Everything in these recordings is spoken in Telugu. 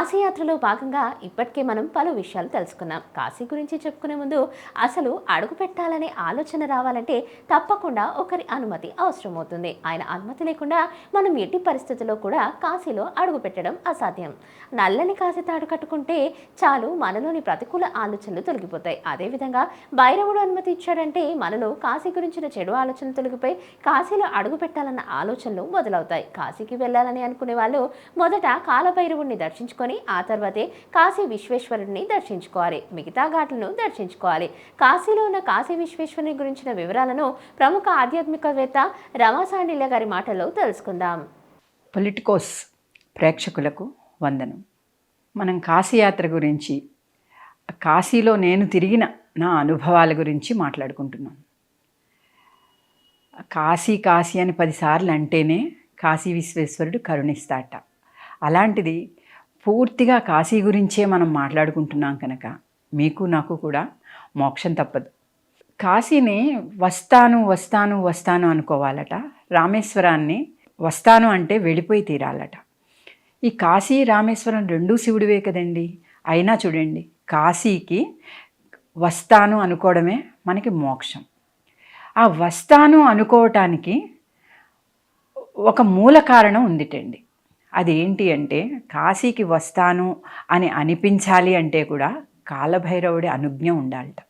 కాశీయాత్రలో భాగంగా ఇప్పటికే మనం పలు విషయాలు తెలుసుకున్నాం. కాశీ గురించి చెప్పుకునే ముందు అసలు అడుగు పెట్టాలనే ఆలోచన రావాలంటే తప్పకుండా ఒకరి అనుమతి అవసరమవుతుంది. ఆయన అనుమతి లేకుండా మనం ఎట్టి పరిస్థితుల్లో కూడా కాశీలో అడుగు పెట్టడం అసాధ్యం. నల్లని కాశీ తాడు కట్టుకుంటే చాలు మనలోని ప్రతికూల ఆలోచనలు తొలగిపోతాయి. అదేవిధంగా భైరవుడు అనుమతి ఇచ్చాడంటే మనలో కాశీ గురించిన చెడు ఆలోచనలు తొలగిపోయి కాశీలో అడుగు పెట్టాలన్న ఆలోచనలు మొదలవుతాయి. కాశీకి వెళ్ళాలని అనుకునే వాళ్ళు మొదట కాలభైరవుడిని దర్శించుకొని ఆ తర్వాతే కాశీ విశ్వేశ్వరుడిని దర్శించుకోవాలి. మిగతా ఘాట్లను దర్శించుకోవాలి. కాశీలో ఉన్న కాశీ విశ్వేశ్వరుని గురించిన వివరాలను ప్రముఖ ఆధ్యాత్మికవేత్త రమాసాండిల్య గారి మాటల్లో తెలుసుకుందాం. పొలిటికోస్ ప్రేక్షకులకు వందనం. మనం కాశీయాత్ర గురించి కాశీలో నేను తిరిగిన నా అనుభవాల గురించి మాట్లాడుకుంటున్నాం. కాశీ కాశీ అని పదిసార్లు అంటేనే కాశీ విశ్వేశ్వరుడు కరుణిస్తాట. అలాంటిది పూర్తిగా కాశీ గురించే మనం మాట్లాడుకుంటున్నాం కనుక మీకు నాకు కూడా మోక్షం తప్పదు. కాశీని వస్తాను వస్తాను వస్తాను అనుకోవాలట. రామేశ్వరాన్ని వస్తాను అంటే వెళ్ళిపోయి తీరాలట. ఈ కాశీ రామేశ్వరం రెండూ శివుడివే కదండి. అయినా చూడండి కాశీకి వస్తాను అనుకోవడమే మనకి మోక్షం. ఆ వస్తాను అనుకోవటానికి ఒక మూల కారణం ఉందిటండి. అది ఏంటి అంటే కాశీకి వస్తాను అని అనిపించాలి అంటే కూడా కాలభైరవుడి అనుజ్ఞ ఉండాలట.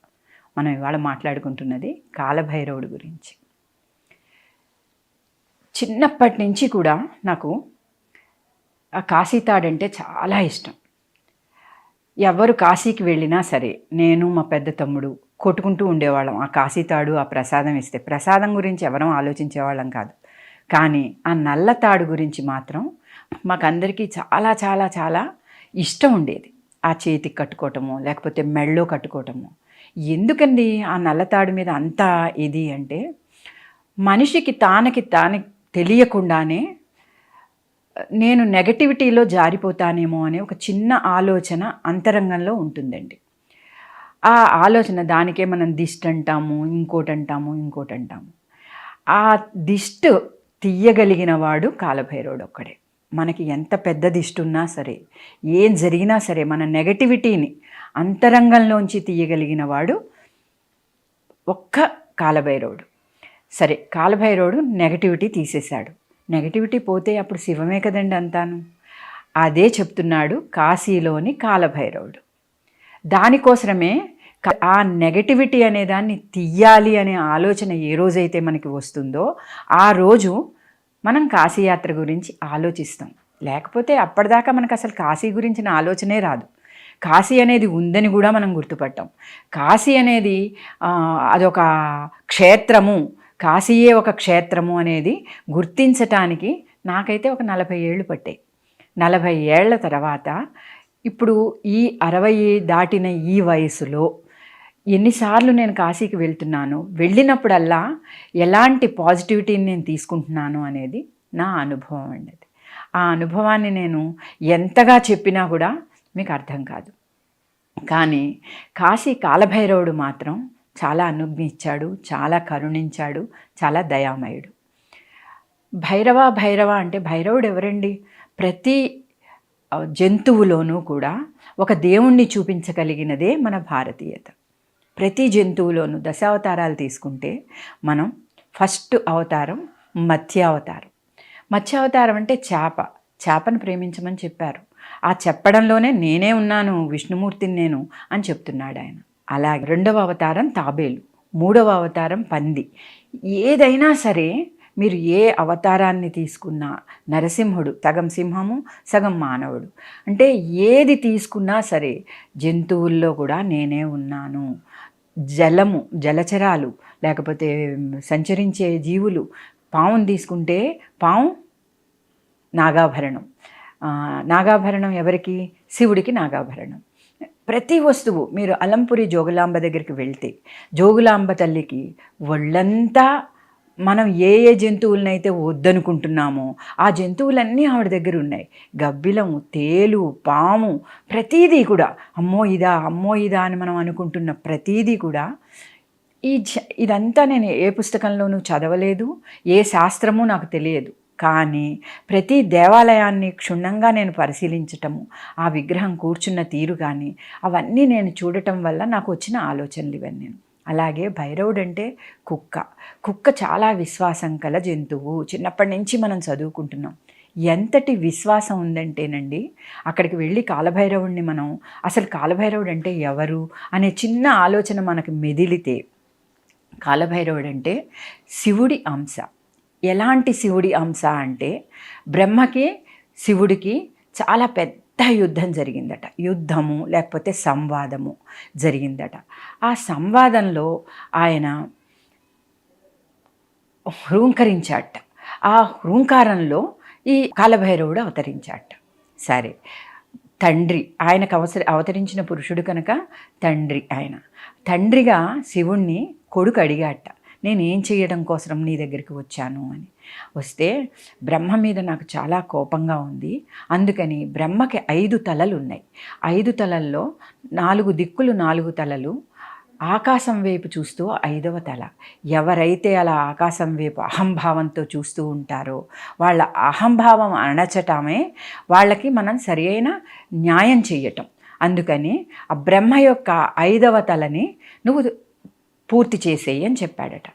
మనం ఇవాళ మాట్లాడుకుంటున్నది కాలభైరవుడి గురించి. చిన్నప్పటి నుంచి కూడా నాకు ఆ కాశీతాడంటే చాలా ఇష్టం. ఎవరు కాశీకి వెళ్ళినా సరే నేను మా పెద్ద తమ్ముడు కొట్టుకుంటూ ఉండేవాళ్ళం. ఆ కాశీతాడు ఆ ప్రసాదం ఇస్తే. ప్రసాదం గురించి ఎవరం ఆలోచించేవాళ్ళం కాదు. కానీ ఆ నల్ల తాడు గురించి మాత్రం మాకందరికీ చాలా చాలా చాలా ఇష్టం ఉండేది. ఆ చేతికి కట్టుకోవటము లేకపోతే మెళ్ళో కట్టుకోవటము. ఎందుకండి ఆ నల్లతాడు మీద అంత ఇది అంటే మనిషికి తానకి తాను తెలియకుండానే నేను నెగటివిటీలో జారిపోతానేమో అనే ఒక చిన్న ఆలోచన అంతరంగంలో ఉంటుందండి. ఆ ఆలోచన దానికే మనం దిష్టి అంటాము ఇంకోటి అంటాము ఇంకోటి అంటాము ఆ దిష్ట్ తీయగలిగిన వాడు కాలభైరవుడు ఒక్కడే. మనకి ఎంత పెద్ద దిష్టి ఉన్నా సరే ఏం జరిగినా సరే మన నెగటివిటీని అంతరంగంలోంచి తీయగలిగిన వాడు ఒక్క కాలభైరవుడు. సరే కాలభైరవుడు నెగటివిటీ తీసేశాడు. నెగటివిటీ పోతే అప్పుడు శివమే కదండి అంతాను. అదే చెప్తున్నాడు కాశీలోని కాలభైరవుడు. దానికోసమే ఆ నెగటివిటీ అనే దాన్ని తీయాలి అనే ఆలోచన ఏ రోజైతే మనకి వస్తుందో ఆ రోజు మనం కాశీయాత్ర గురించి ఆలోచిస్తాం. లేకపోతే అప్పటిదాకా మనకు అసలు కాశీ గురించిన ఆలోచనే రాదు. కాశీ అనేది ఉందని కూడా మనం గుర్తుపట్టాం. కాశీ అనేది అదొక క్షేత్రము. కాశీయే ఒక క్షేత్రము అనేది గుర్తించటానికి నాకైతే ఒక నలభై ఏళ్ళు పట్టాయి. నలభై ఏళ్ళ తర్వాత ఇప్పుడు ఈ అరవై దాటిన ఈ వయసులో ఎన్నిసార్లు నేను కాశీకి వెళ్తున్నాను వెళ్ళినప్పుడల్లా ఎలాంటి పాజిటివిటీని నేను తీసుకుంటున్నాను అనేది నా అనుభవం అండి ఆ అనుభవాన్ని నేను ఎంతగా చెప్పినా కూడా మీకు అర్థం కాదు. కానీ కాశీ కాలభైరవుడు మాత్రం చాలా అనుజ్ఞ ఇచ్చాడు చాలా కరుణించాడు చాలా దయామయుడు. భైరవ భైరవ అంటే భైరవుడు ఎవరండి? ప్రతి జంతువులోనూ కూడా ఒక దేవుణ్ణి చూపించగలిగినదే మన భారతీయత. ప్రతి జంతువులోనూ దశావతారాలు తీసుకుంటే మనం ఫస్ట్ అవతారం మత్స్య అవతారం మత్స్య అవతారం అంటే చేప. చేపను ప్రేమించమని చెప్పారు. ఆ చెప్పడంలోనే నేనే ఉన్నాను విష్ణుమూర్తిని నేను అని చెప్తున్నాడు ఆయన. అలాగే రెండవ అవతారం తాబేలు మూడవ అవతారం పంది. ఏదైనా సరే మీరు ఏ అవతారాన్ని తీసుకున్నా నరసింహుడు సగం సింహము సగం మానవుడు. అంటే ఏది తీసుకున్నా సరే జంతువుల్లో కూడా నేనే ఉన్నాను. జలము జలచరాలు లేకపోతే సంచరించే జీవులు పావును తీసుకుంటే పావు నాగాభరణం. నాగాభరణం ఎవరికి? శివుడికి నాగాభరణం. ప్రతి వస్తువు మీరు అలంపురి జోగులాంబ దగ్గరికి వెళ్తే జోగులాంబ తల్లికి ఒళ్ళంతా మనం ఏ ఏ జంతువులనైతే వద్దనుకుంటున్నామో ఆ జంతువులన్నీ ఆవిడ దగ్గర ఉన్నాయి. గబ్బిలం తేలు పాము ప్రతీదీ కూడా. అమ్మో ఇదా అమ్మో ఇదా అని మనం అనుకుంటున్న ప్రతీదీ కూడా. ఈ ఇదంతా నేను ఏ పుస్తకంలోనూ చదవలేదు ఏ శాస్త్రము నాకు తెలియదు. కానీ ప్రతి దేవాలయాన్ని క్షుణ్ణంగా నేను పరిశీలించటము ఆ విగ్రహం కూర్చున్న తీరు కానీ అవన్నీ నేను చూడటం వల్ల నాకు వచ్చిన ఆలోచనలు ఇవన్నీ. అలాగే భైరవుడు అంటే కుక్క. కుక్క చాలా విశ్వాసం కల జంతువు. చిన్నప్పటి నుంచి మనం చదువుకుంటున్నాం. ఎంతటి విశ్వాసం ఉందంటేనండి అక్కడికి వెళ్ళి కాలభైరవుడిని మనం అసలు కాలభైరవుడు అంటే ఎవరు అనే చిన్న ఆలోచన మనకు మెదిలితే కాలభైరవుడు అంటే శివుడి అంశ. ఎలాంటి శివుడి అంశ అంటే బ్రహ్మకి శివుడికి చాలా పెద్ద యుద్ధం జరిగిందట. యుద్ధము లేకపోతే సంవాదము జరిగిందట. ఆ సంవాదంలో ఆయన హృంకరించాట. ఆ హృంకారంలో ఈ కాలభైరవుడు అవతరించాట. సరే తండ్రి ఆయనకు అవసర అవతరించిన పురుషుడు కనుక తండ్రి ఆయన. తండ్రిగా శివుణ్ణి కొడుకు అడిగాట. నేను ఏం చేయడం కోసం నీ దగ్గరికి వచ్చాను అని. వస్తే బ్రహ్మ మీద నాకు చాలా కోపంగా ఉంది. అందుకని బ్రహ్మకి ఐదు తలలు ఉన్నాయి ఐదు తలల్లో నాలుగు దిక్కులు నాలుగు తలలు. ఆకాశం వైపు చూస్తూ ఐదవ తల. ఎవరైతే అలా ఆకాశం వైపు అహంభావంతో చూస్తూ ఉంటారో వాళ్ళ అహంభావం అణచటమే వాళ్ళకి మనం సరి అయిన న్యాయం చేయటం. అందుకని ఆ బ్రహ్మ యొక్క ఐదవ తలని నువ్వు పూర్తి చేసేయి అని చెప్పాడట.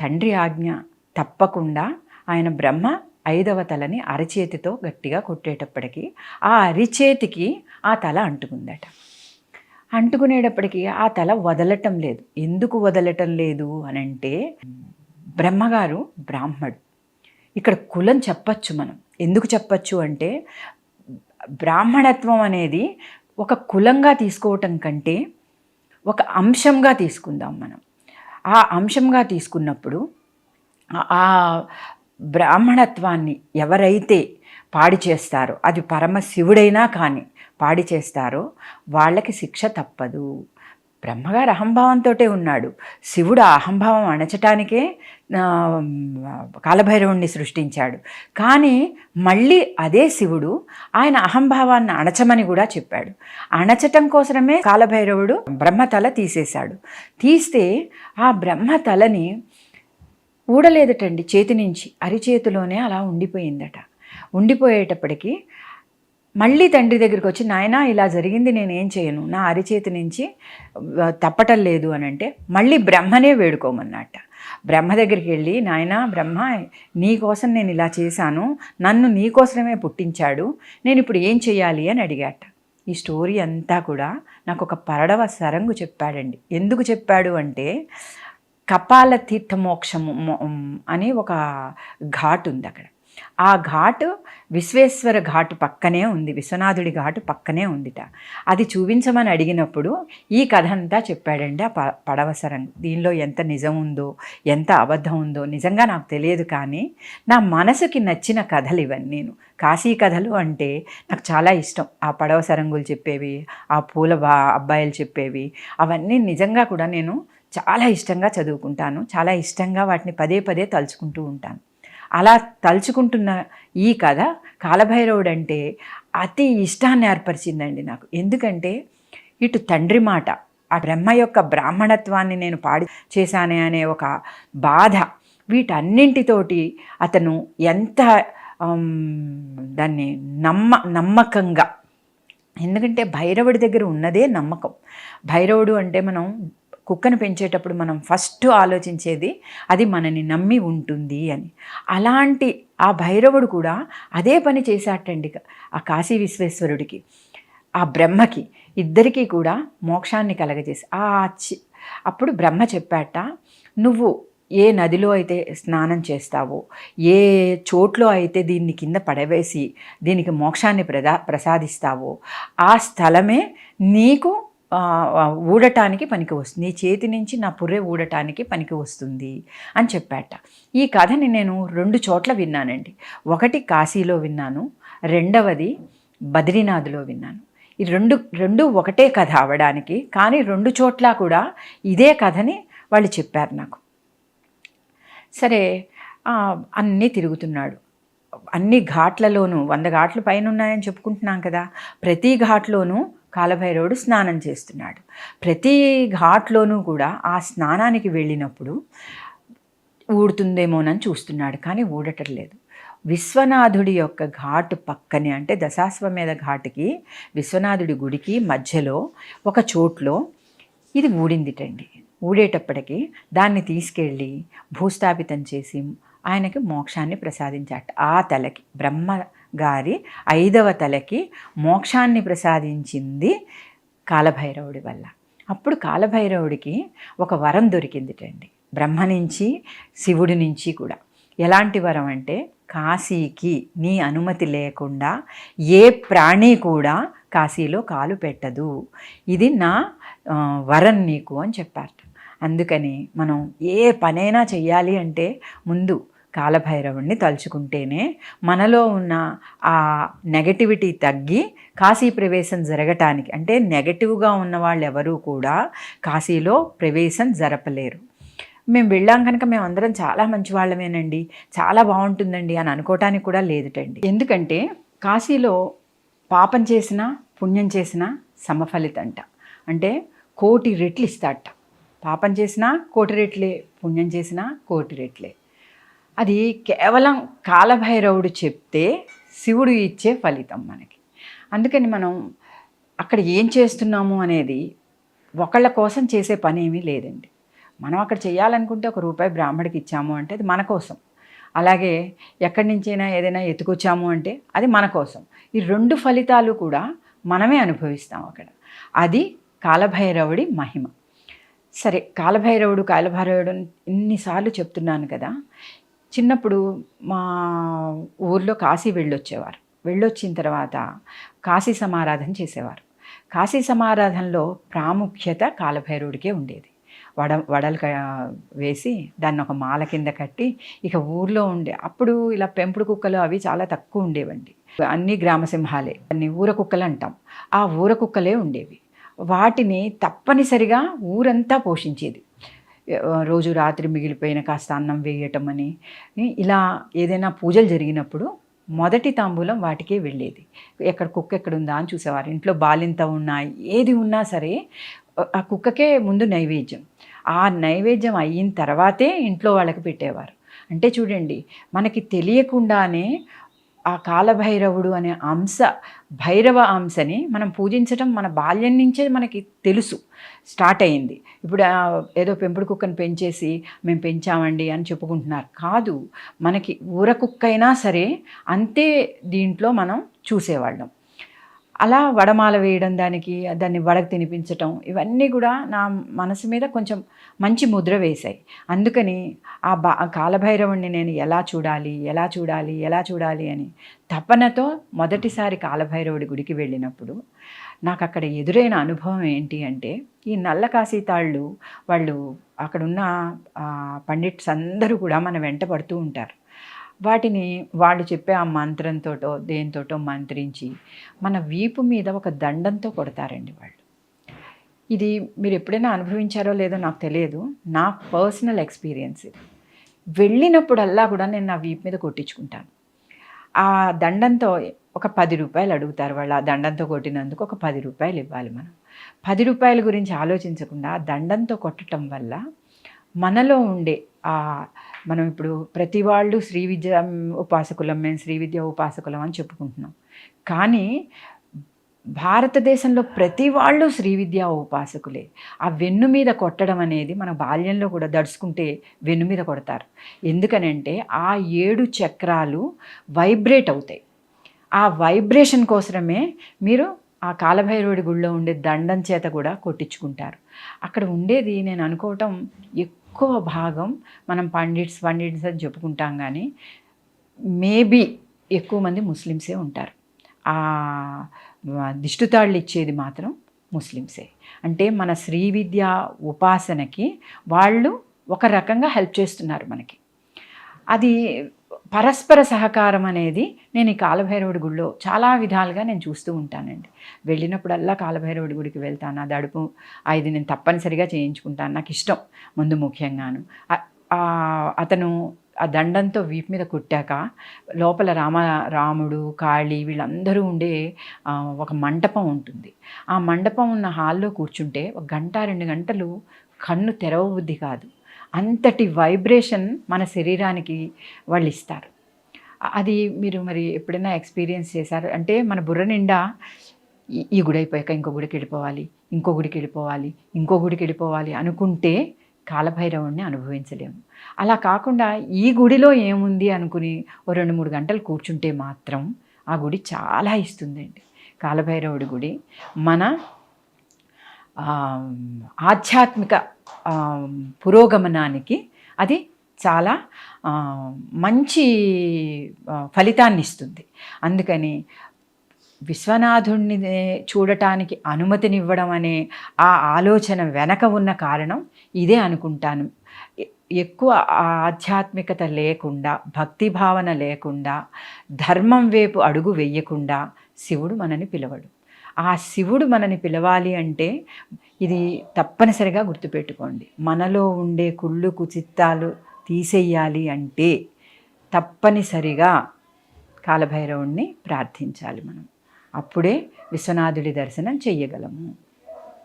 తండ్రి ఆజ్ఞ తప్పకుండా ఆయన బ్రహ్మ ఐదవ తలని అరచేతితో గట్టిగా కొట్టేటప్పటికి ఆ అరిచేతికి ఆ తల అంటుకుందట. అంటుకునేటప్పటికీ ఆ తల వదలటం లేదు. ఎందుకు వదలటం లేదు అని అంటే బ్రహ్మగారు బ్రాహ్మడు. ఇక్కడ కులం చెప్పచ్చు మనం. ఎందుకు చెప్పచ్చు అంటే బ్రాహ్మణత్వం అనేది ఒక కులంగా తీసుకోవటం కంటే ఒక అంశంగా తీసుకుందాం మనం. ఆ అంశంగా తీసుకున్నప్పుడు ఆ- బ్రాహ్మణత్వాన్ని ఎవరైతే పాడి చేస్తారో అది పరమశివుడైనా కానీ పాడి చేస్తారో వాళ్ళకి శిక్ష తప్పదు. బ్రహ్మగారు అహంభావంతో ఉన్నాడు. శివుడు ఆ అహంభావం అణచటానికే కాలభైరవుణ్ణి సృష్టించాడు. కానీ మళ్ళీ అదే శివుడు ఆయన అహంభావాన్ని అణచమని కూడా చెప్పాడు. అణచటం కోసమే కాలభైరవుడు బ్రహ్మతల తీసేశాడు. తీస్తే ఆ బ్రహ్మతలని ఊడలేదటండి చేతి నుంచి అరిచేతిలోనే అలా ఉండిపోయిందట. ఉండిపోయేటప్పటికీ మళ్ళీ తండ్రి దగ్గరికి వచ్చి నాయన ఇలా జరిగింది నేనేం చేయను. నా అరిచేతి నుంచి తప్పటం లేదు అని అంటే మళ్ళీ బ్రహ్మనే వేడుకోమన్నట్ట బ్రహ్మ దగ్గరికి వెళ్ళి నాయన బ్రహ్మ నీకోసం నేను ఇలా చేశాను. నన్ను నీకోసమే పుట్టించాడు. నేను ఇప్పుడు ఏం చేయాలి? అని అడిగాట. ఈ స్టోరీ అంతా కూడా నాకు ఒక పరడవ సరంగు చెప్పాడండి. ఎందుకు చెప్పాడు అంటే కపాల తీర్థ మోక్షము అని ఒక ఘాట్ ఉంది అక్కడ ఆ ఘాటు విశ్వేశ్వర ఘాటు పక్కనే ఉంది విశ్వనాథుడి ఘాటు పక్కనే ఉందిట. అది చూపించమని అడిగినప్పుడు ఈ కథ అంతా చెప్పాడండి ఆ ప పడవసరం. దీనిలో ఎంత నిజం ఉందో ఎంత అబద్ధం ఉందో నిజంగా నాకు తెలియదు కానీ నా మనసుకి నచ్చిన కథలు ఇవన్నీ. నేను కాశీ కథలు అంటే నాకు చాలా ఇష్టం. ఆ పడవ సరంగులు చెప్పేవి ఆ పూల బా అబ్బాయిలు చెప్పేవి అవన్నీ నిజంగా కూడా నేను చాలా ఇష్టంగా చదువుకుంటాను. చాలా ఇష్టంగా వాటిని పదే పదే తలుచుకుంటూ ఉంటాను. అలా తలుచుకుంటున్న ఈ కథ కాలభైరవుడు అంటే అతి ఇష్టాన్ని ఏర్పరిచిందండి నాకు. ఎందుకంటే ఇటు తండ్రి మాట ఆ బ్రహ్మ యొక్క బ్రాహ్మణత్వాన్ని నేను పాడి చేశానే అనే ఒక బాధ వీటన్నింటితోటి అతను ఎంత దాన్ని నమ్మ నమ్మకంగా ఎందుకంటే భైరవుడి దగ్గర ఉన్నదే నమ్మకం. భైరవుడు అంటే మనం కుక్కను పెంచేటప్పుడు మనం ఫస్ట్ ఆలోచించేది అది మనని నమ్మి ఉంటుంది అని. అలాంటి ఆ భైరవుడు కూడా అదే పని చేశాటండి ఆ కాశీ విశ్వేశ్వరుడికి. ఆ బ్రహ్మకి ఇద్దరికీ కూడా మోక్షాన్ని కలగజేసి ఆ చి- అప్పుడు బ్రహ్మ చెప్పాట నువ్వు ఏ నదిలో అయితే స్నానం చేస్తావో ఏ చోట్లో అయితే దీన్ని కింద పడవేసి దీనికి మోక్షాన్ని ప్రదా ప్రసాదిస్తావో ఆ స్థలమే నీకు ఊడటానికి పనికి వస్తుంది నీ చేతి నుంచి నా పుర్రె ఊడటానికి పనికి వస్తుంది అని చెప్పాట. ఈ కథని నేను రెండు చోట్ల విన్నానండి. ఒకటి కాశీలో విన్నాను రెండవది బద్రీనాథ్లో విన్నాను. ఈ రెండు రెండు ఒకటే కథ అవడానికి కానీ రెండు చోట్ల కూడా ఇదే కథని వాళ్ళు చెప్పారు నాకు. సరే అన్నీ తిరుగుతున్నాడు. అన్ని ఘాట్లలోనూ వంద ఘాట్లు పైన ఉన్నాయని చెప్పుకుంటున్నాం కదా ప్రతి ఘాట్లోనూ కాలభైరవుడు స్నానం చేస్తున్నాడు. ప్రతి ఘాట్లోనూ కూడా ఆ స్నానానికి వెళ్ళినప్పుడు ఊడుతుందేమోనని చూస్తున్నాడు కానీ ఊడటం లేదు విశ్వనాథుడి యొక్క ఘాటు పక్కనే అంటే దశాశ్వమేధ ఘాటుకి విశ్వనాథుడి గుడికి మధ్యలో ఒక చోట్లో ఇది ఊడిందిటండి. ఊడేటప్పటికి దాన్ని తీసుకెళ్ళి భూస్థాపితం చేసి ఆయనకి మోక్షాన్ని ప్రసాదించాట. ఆ తలకి బ్రహ్మ గారి ఐదవ తలకి మోక్షాన్ని ప్రసాదించింది కాలభైరవుడి వల్ల. అప్పుడు కాలభైరవుడికి ఒక వరం దొరికిందిటండి. బ్రహ్మ నుంచి శివుడి నుంచి కూడా. ఎలాంటి వరం అంటే కాశీకి నీ అనుమతి లేకుండా ఏ ప్రాణి కూడా కాశీలో కాలు పెట్టదు. ఇది నా వరం నీకు అని చెప్పారట. అందుకని మనం ఏ పనైనా చెయ్యాలి అంటే ముందు కాలభైరవుణ్ణి తలుచుకుంటేనే మనలో ఉన్న ఆ నెగటివిటీ తగ్గి కాశీ ప్రవేశం జరగటానికి అంటే నెగటివ్గా ఉన్న వాళ్ళు ఎవరూ కూడా కాశీలో ప్రవేశం జరపలేరు. మేము వెళ్ళాం కనుక మేము అందరం చాలా మంచి వాళ్ళమేనండి చాలా బాగుంటుందండి అని అనుకోవటానికి కూడా లేదుటండి. ఎందుకంటే కాశీలో పాపం చేసినా పుణ్యం చేసినా సమఫలితంట. అంటే కోటి రెట్లు ఇస్తాట. పాపం చేసినా కోటి రెట్లే పుణ్యం చేసినా కోటి రెట్లే. అది కేవలం కాలభైరవుడు చెప్తే శివుడు ఇచ్చే ఫలితం మనకి. అందుకని మనం అక్కడ ఏం చేస్తున్నాము అనేది ఒకళ్ళ కోసం చేసే పని ఏమీ లేదండి. మనం అక్కడ చేయాలనుకుంటే ఒక రూపాయి బ్రాహ్మడికి ఇచ్చాము అంటే అది మన కోసం. అలాగే ఎక్కడి నుంచైనా ఏదైనా ఎత్తుకొచ్చాము అంటే అది మన కోసం. ఈ రెండు ఫలితాలు కూడా మనమే అనుభవిస్తాం అక్కడ. అది కాలభైరవుడి మహిమ. సరే కాలభైరవుడు కాలభైరవుడు ఇన్నిసార్లు చెప్తున్నాను కదా చిన్నప్పుడు మా ఊర్లో కాశీ వెళ్ళొచ్చేవారు. వెళ్ళొచ్చిన తర్వాత కాశీ సమారాధన చేసేవారు. కాశీ సమారాధనలో ప్రాముఖ్యత కాలభైరవుడికే ఉండేది. వడ వడలు వేసి దాన్ని ఒక మాల కింద కట్టి ఇక ఊర్లో ఉండే అప్పుడు ఇలా పెంపుడు కుక్కలు అవి చాలా తక్కువ ఉండేవండి. అన్ని గ్రామసింహాలే అన్ని ఊర కుక్కలు అంటాం. ఆ ఊర కుక్కలే ఉండేవి. వాటిని తప్పనిసరిగా ఊరంతా పోషించేది. రోజు రాత్రి మిగిలిపోయిన కాస్త అన్నం వేయటం అని ఇలా ఏదైనా పూజలు జరిగినప్పుడు మొదటి తాంబూలం వాటికే వెళ్ళేది. ఎక్కడ కుక్క ఎక్కడ ఉందా అని చూసేవారు. ఇంట్లో బాలింత ఉన్నా ఏది ఉన్నా సరే ఆ కుక్కకే ముందు నైవేద్యం. ఆ నైవేద్యం అయిన తర్వాతే ఇంట్లో వాళ్ళకి పెట్టేవారు. అంటే చూడండి మనకి తెలియకుండానే ఆ కాలభైరవుడు అనే అంశ భైరవ అంశని మనం పూజించడం మన బాల్యం నుంచే మనకి తెలుసు స్టార్ట్ అయింది. ఇప్పుడు ఏదో పెంపుడు కుక్కను పెంచేసి మేము పెంచామండి అని చెప్పుకుంటున్నారు. కాదు మనకి ఊర కుక్క అయినా సరే అంతే దీంట్లో మనం చూసేవాళ్ళం. అలా వడమాల వేయడం దానికి దాన్ని వడకు తినిపించటం ఇవన్నీ కూడా నా మనసు మీద కొంచెం మంచి ముద్ర వేశాయి. అందుకని ఆ బా కాలభైరవుణ్ణి నేను ఎలా చూడాలి ఎలా చూడాలి ఎలా చూడాలి అని తపనతో మొదటిసారి కాలభైరవుడి గుడికి వెళ్ళినప్పుడు నాకు అక్కడ ఎదురైన అనుభవం ఏంటి అంటే ఈ నల్ల కాశీతాళ్ళు వాళ్ళు అక్కడున్న పండిట్స్ అందరూ కూడా మన వెంట పడుతూ ఉంటారు. వాటిని వాళ్ళు చెప్పే ఆ మంత్రంతోటో దేనితోటో మంత్రించి మన వీపు మీద ఒక దండంతో కొడతారండి వాళ్ళు. ఇది మీరు ఎప్పుడైనా అనుభవించారో లేదో నాకు తెలియదు. నా పర్సనల్ ఎక్స్పీరియన్స్. వెళ్ళినప్పుడల్లా కూడా నేను నా వీపు మీద కొట్టించుకుంటాను. ఆ దండంతో ఒక పది రూపాయలు అడుగుతారు వాళ్ళు. ఆ దండంతో కొట్టినందుకు ఒక పది రూపాయలు ఇవ్వాలి మనం. పది రూపాయల గురించి ఆలోచించకుండా ఆ దండంతో కొట్టడం వల్ల మనలో ఉండే ఆ మనం ఇప్పుడు ప్రతి వాళ్ళు శ్రీ విద్య ఉపాసకులం మేము శ్రీ విద్య ఉపాసకులం అని చెప్పుకుంటున్నాం. కానీ భారతదేశంలో ప్రతి వాళ్ళు శ్రీ విద్యా ఉపాసకులే. ఆ వెన్ను మీద కొట్టడం అనేది మన బాల్యంలో కూడా దడుచుకుంటే వెన్ను మీద కొడతారు. ఎందుకనంటే ఆ ఏడు చక్రాలు వైబ్రేట్ అవుతాయి. ఆ వైబ్రేషన్ కోసమే మీరు ఆ కాలభైరవుడి గుళ్ళో ఉండే దండం చేత కూడా కొట్టించుకుంటారు. అక్కడ ఉండేది నేను అనుకోవటం ఎక్కువ భాగం మనం పండిట్స్ పండిట్స్ అని చెప్పుకుంటాం కానీ మేబీ ఎక్కువ మంది ముస్లిమ్సే ఉంటారు. ఆ దిష్టుతాళ్ళు ఇచ్చేది మాత్రం ముస్లిమ్సే. అంటే మన శ్రీ విద్య ఉపాసనకి వాళ్ళు ఒక రకంగా హెల్ప్ చేస్తున్నారు మనకి. అది పరస్పర సహకారం అనేది నేను ఈ కాలభైరవుడి గుడిలో చాలా విధాలుగా నేను చూస్తూ ఉంటానండి. వెళ్ళినప్పుడల్లా కాలభైరవుడి గుడికి వెళ్తాను. ఆ దడుపు ఐదు నేను తప్పనిసరిగా చేయించుకుంటాను. నాకు ఇష్టం ముందు ముఖ్యంగాను. అతను ఆ దండంతో వీపు మీద కుట్టాక లోపల రామ రాముడు కాళీ వీళ్ళందరూ ఉండే ఒక మంటపం ఉంటుంది. ఆ మండపం ఉన్న హాల్లో కూర్చుంటే ఒక గంట రెండు గంటలు కన్ను తెరవబుద్ధి కాదు. అంతటి వైబ్రేషన్ మన శరీరానికి వాళ్ళు ఇస్తారు. అది మీరు మరి ఎప్పుడైనా ఎక్స్పీరియన్స్ చేశారు? అంటే మన బుర్ర నిండా ఈ- గుడి అయిపోయాక ఇంకో గుడికి వెళ్ళిపోవాలి ఇంకో గుడికి వెళ్ళిపోవాలి ఇంకో గుడికి వెళ్ళిపోవాలి అనుకుంటే కాలభైరవుణ్ణి అనుభవించలేము. అలా కాకుండా ఈ గుడిలో ఏముంది అనుకుని ఓ రెండు మూడు గంటలు కూర్చుంటే మాత్రం ఆ గుడి చాలా ఇస్తుందండి. కాలభైరవుడి గుడి మన ఆధ్యాత్మిక పురోగమనానికి అది చాలా మంచి ఫలితాన్ని ఇస్తుంది అందుకని విశ్వనాథుణ్ణి చూడటానికి అనుమతినివ్వడం అనే ఆ ఆలోచన వెనక ఉన్న కారణం ఇదే అనుకుంటాను. ఎక్కువ ఆధ్యాత్మికత లేకుండా భక్తి భావన లేకుండా ధర్మం వైపు అడుగు వెయ్యకుండా శివుడు మనని పిలవడు. ఆ శివుడు మనని పిలవాలి అంటే ఇది తప్పనిసరిగా గుర్తుపెట్టుకోండి. మనలో ఉండే కుళ్ళు కుచిత్తాలు తీసేయాలి అంటే తప్పనిసరిగా కాలభైరవుణ్ణి ప్రార్థించాలి మనం. అప్పుడే విశ్వనాథుడి దర్శనం చెయ్యగలము.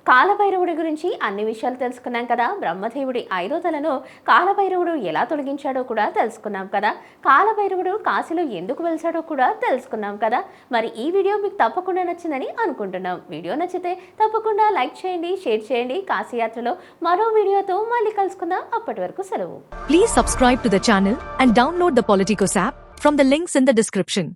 కాలభైరవుడి గురించి అన్ని విషయాలు తెలుసుకున్నాం కదా. బ్రహ్మదేవుడి ఐరోతలను కాలభైరవుడు ఎలా తొలగించాడో కూడా తెలుసుకున్నాం కదా. కాలభైరవుడు కాశీలో ఎందుకు వెలిసాడో కూడా తెలుసుకున్నాం కదా. మరి ఈ వీడియో మీకు తప్పకుండా నచ్చిందని అనుకుంటున్నాం. వీడియో నచ్చితే తప్పకుండా లైక్ చేయండి షేర్ చేయండి. కాశీయాత్రలో మరో వీడియోతో మళ్ళీ కలుసుకుందాం. అప్పటి వరకు సెలవు. Please subscribe to the channel and download the Politicos app from the links in the description